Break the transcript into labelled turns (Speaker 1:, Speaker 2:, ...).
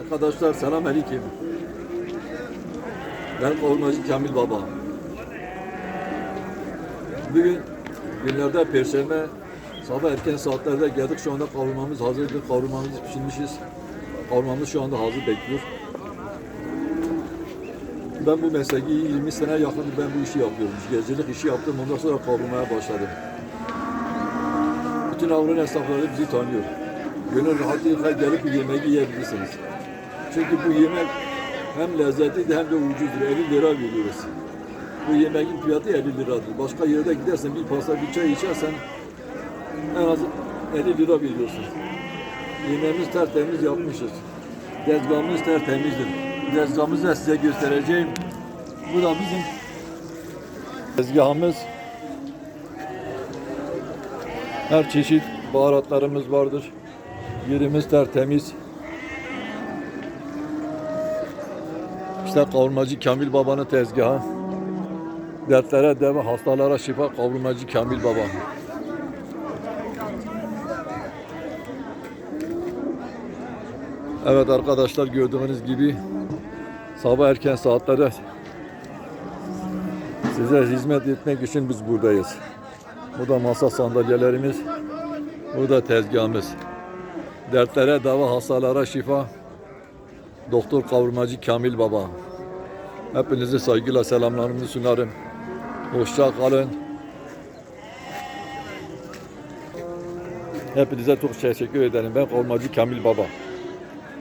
Speaker 1: Arkadaşlar selam aleyküm. Ben kavurmacı Kamil Baba. Bugün günlerde Perşembe sabah erken saatlerde geldik. Şu anda kavurmamız hazırdır. Kavurmamızı pişirmişiz. Kavurmamız şu anda hazır bekliyor. Ben bu mesleği 20 sene yakındır ben bu işi yapıyorum. Gecelik işi yaptım. Ondan sonra kavurmaya başladım. Bütün Avrupa'nın esnafları bizi tanıyor. Gönül rahatlığıyla gelip yemeği yiyebilirsiniz. Çünkü bu yemek hem lezzetlidir hem de ucuzdur. 50 lira veriyoruz. Bu yemeğin fiyatı 50 liradır. Başka yerde gidersen bir pasta bir çay içersen en az 50 lira veriyorsun. Yemeğimiz tertemiz yapmışız. Tezgahımız tertemizdir. Tezgahımızı da size göstereceğim. Bu da bizim tezgahımız. Her çeşit baharatlarımız vardır. Yerimiz tertemiz. İşte kavurmacı Kamil Baba'nın tezgahı. Dertlere deva, hastalara şifa kavurmacı Kamil Baba. Evet arkadaşlar gördüğünüz gibi sabah erken saatlerde size hizmet etmek için biz buradayız. Bu da masa sandalyelerimiz. Bu da tezgahımız. Dertlere dava, hastalara şifa. Doktor kavurmacı Kamil Baba. Hepinize saygıyla selamlarımı sunarım. Hoşça kalın. Hepinize çok teşekkür ederim. Ben kavurmacı Kamil Baba.